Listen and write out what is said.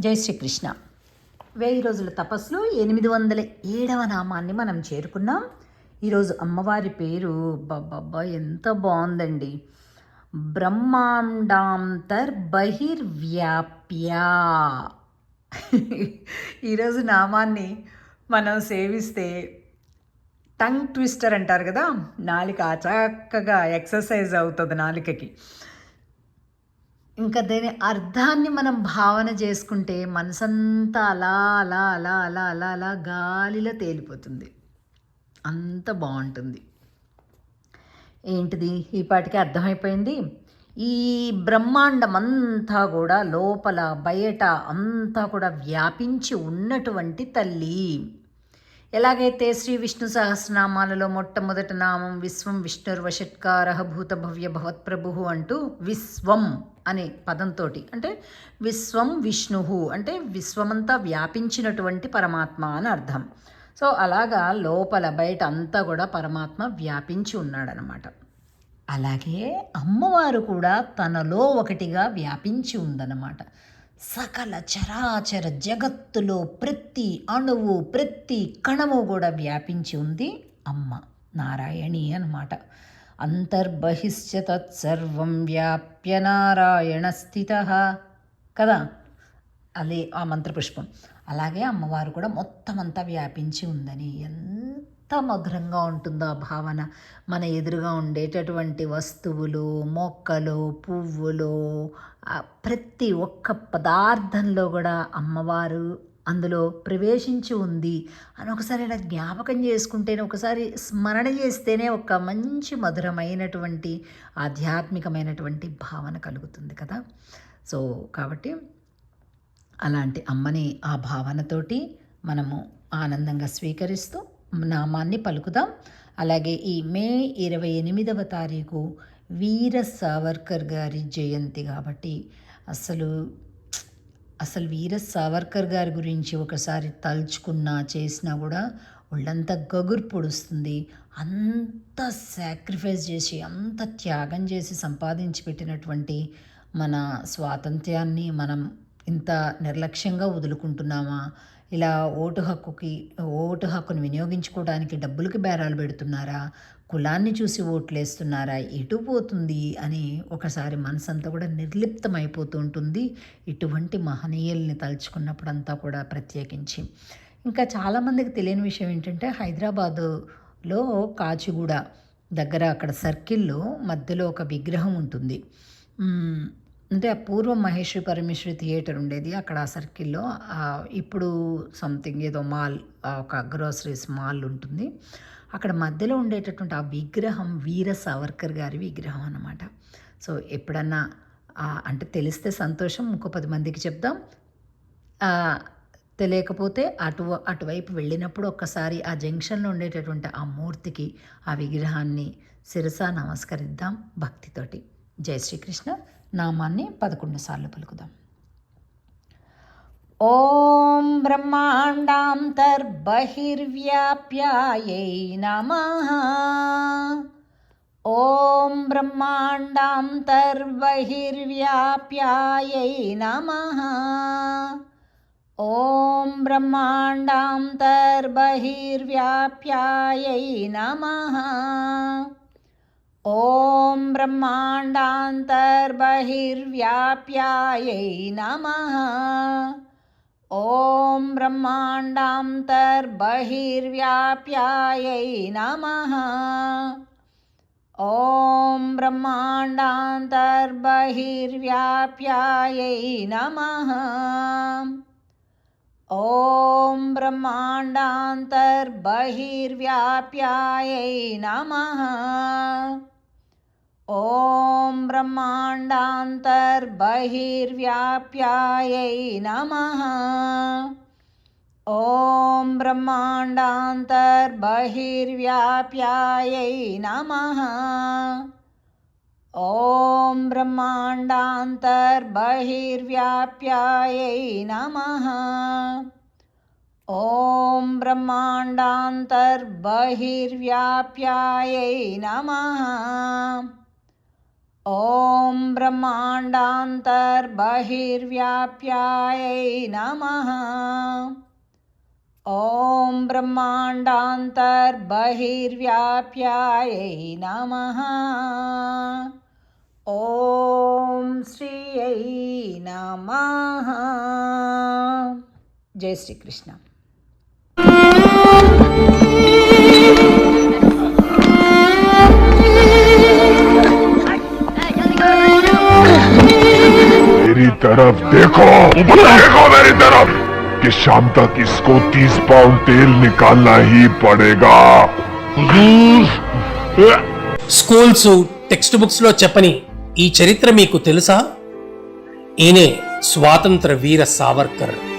జై శ్రీకృష్ణ. వెయ్యి రోజుల తపస్సులో ఎనిమిది వందల ఏడవ నామాన్ని మనం చేరుకున్నాం. ఈరోజు అమ్మవారి పేరు బాబా ఎంత బాగుందండి. బ్రహ్మాండాంతర్ బహిర్వ్యాప్యా. ఈరోజు నామాన్ని మనం సేవిస్తే టంగ్ ట్విస్టర్ అంటారు కదా నాలిక చక్కగా ఎక్సర్సైజ్ అవుతుంది నాలికకి. ఇంకా దీని అర్థాన్ని మనం భావన చేసుకుంటే మనసంతా అలా అలా అలా అలా అలా అలా గాలిలో తేలిపోతుంది. అంత బాగుంటుంది. ఏంటిది? ఈ పాటికి అర్థమైపోయింది? ఈ బ్రహ్మాండం అంతా కూడా లోపల బయట అంతా కూడా వ్యాపించి ఉన్నటువంటి తల్లి. ఎలాగైతే శ్రీ విష్ణు సహస్రనామాలలో మొట్టమొదటి నామం విశ్వం విష్ణుర్వషట్కార భూత భవ్య భవత్ప్రభు అంటూ విశ్వం అనే పదంతో అంటే విశ్వం విష్ణు అంటే విశ్వమంతా వ్యాపించినటువంటి పరమాత్మ అని అర్థం. సో అలాగా లోపల బయట అంతా కూడా పరమాత్మ వ్యాపించి ఉన్నాడనమాట అలాగే అమ్మవారు కూడా తనలో ఒకటిగా వ్యాపించి ఉందన్నమాట. సకల చరాచర జగత్తులో ప్రతి అణువు ప్రతి కణము కూడా వ్యాపించి ఉంది. అమ్మ నారాయణి అనమాట అంతర్బహిశ్చ తత్సర్వం వ్యాప్య నారాయణ స్థిత. కదా? అదే ఆ మంత్రపుష్పం. అలాగే అమ్మవారు కూడా మొత్తం అంతా వ్యాపించి ఉందని ఎంత మధురంగా ఉంటుందో ఆ భావన. మన ఎదురుగా ఉండేటటువంటి వస్తువులు మొక్కలు పువ్వులు ప్రతి ఒక్క పదార్థంలో కూడా అమ్మవారు అందులో ప్రవేశించి ఉంది అని ఒకసారి ఇలా జ్ఞాపకం చేసుకుంటేనే ఒకసారి స్మరణ చేస్తేనే ఒక మంచి మధురమైనటువంటి ఆధ్యాత్మికమైనటువంటి భావన కలుగుతుంది కదా. సో కాబట్టి అలాంటి అమ్మని ఆ భావనతోటి మనము ఆనందంగా స్వీకరిస్తూ నామాన్ని పలుకుదాం. అలాగే ఈ మే ఇరవై ఎనిమిదవ తారీఖు వీర సావర్కర్ గారి జయంతి కాబట్టి అసలు అసలు వీర సావర్కర్ గారి గురించి ఒకసారి తలుచుకున్నా చేసినా కూడా ఒళ్ళంతా గగురు పొడుస్తుంది. అంత సాక్రిఫైస్ చేసి అంత త్యాగం చేసి సంపాదించి పెట్టినటువంటి మన స్వాతంత్ర్యాన్ని మనం ఇంత నిర్లక్ష్యంగా వదులుకుంటున్నామా? ఇలా ఓటు హక్కుకి ఓటు హక్కును వినియోగించుకోవడానికి డబ్బులకి బేరాలు పెడుతున్నారా? కులాన్ని చూసి ఓట్లు వేస్తున్నారా ఎటు పోతుంది? అని ఒకసారి మనసంతా కూడా నిర్లిప్తం అయిపోతూ ఉంటుంది. ఇటువంటి మహనీయుల్ని తలుచుకున్నప్పుడు అంతా కూడా ప్రత్యేకించి. ఇంకా చాలామందికి తెలియని విషయం ఏంటంటే హైదరాబాదులో కాచిగూడ దగ్గర అక్కడ సర్కిల్లో మధ్యలో ఒక విగ్రహం ఉంటుంది. అంటే పూర్వం మహేశ్వరి పరమేశ్వరి థియేటర్ ఉండేది. అక్కడ ఆ సర్కిల్లో ఇప్పుడు సంథింగ్ ఏదో మాల్ ఒక గ్రోసరీస్ మాల్ ఉంటుంది. అక్కడ మధ్యలో ఉండేటటువంటి ఆ విగ్రహం వీర సావర్కర్ గారి విగ్రహం అన్నమాట. సో ఎప్పుడన్నా అంటే తెలిస్తే సంతోషం ఇంకో పది మందికి చెప్దాం. తెలియకపోతే అటు అటువైపు వెళ్ళినప్పుడు ఒక్కసారి ఆ జంక్షన్లో ఉండేటటువంటి ఆ మూర్తికి ఆ విగ్రహాన్ని శిరస నమస్కరిద్దాం భక్తితోటి. జై శ్రీకృష్ణ. నామాన్ని పదకొండు సార్లు పలుకుదాం ॐ ब्रह्माण्डान्तर्बहिर्व्याप्यायै नमः ॐ ब्रह्माण्डान्तर्बहिर्व्याप्यायै नमः ॐ ब्रह्माण्डान्तर्बहिर्व्याप्यायै नमः ॐ ब्रह्माण्डान्तर्बहिर्व्याप्यायै नमः। ॐ ब्रह्माण्डान्तर्बहिर्व्याप्यायै नमः। ॐ ब्रह्माण्डान्तर्बहिर्व्याप्यायै नमः ॐ ब्रह्माण्डान्तर्बहिर्व्याप्यायै नमः। ॐ ब्रह्माण्डान्तर्बहिर्व्याप्यायै नमः। ॐ ब्रह्माण्डान्तर्बहिर्व्याप्यायै नमः ॐ ब्रह्माण्डान्तर्बहिर्व्याप्यायै नमः। ॐ ब्रह्माण्डान्तर्बहिर्व्याप्यायै नमः। ॐ ब्रह्माण्डान्तर्बहिर्व्याप्यायै नमः। ॐ ब्रह्माण्डान्तर्बहिर्व्याप्यायै नमः। ॐ श्रियै नमः जय श्रीकृष्ण मेरी तरफ देखो देखो मेरी तरफ कि शाम तक इसको तीस पाउंड तेल निकालना ही पड़ेगा స్కూల్స్ టెక్స్ట్ బుక్స్ లో చెప్పని ఈ చరిత్ర మీకు తెలుసా? ఈయనే స్వాతంత్ర వీర సావర్కర్.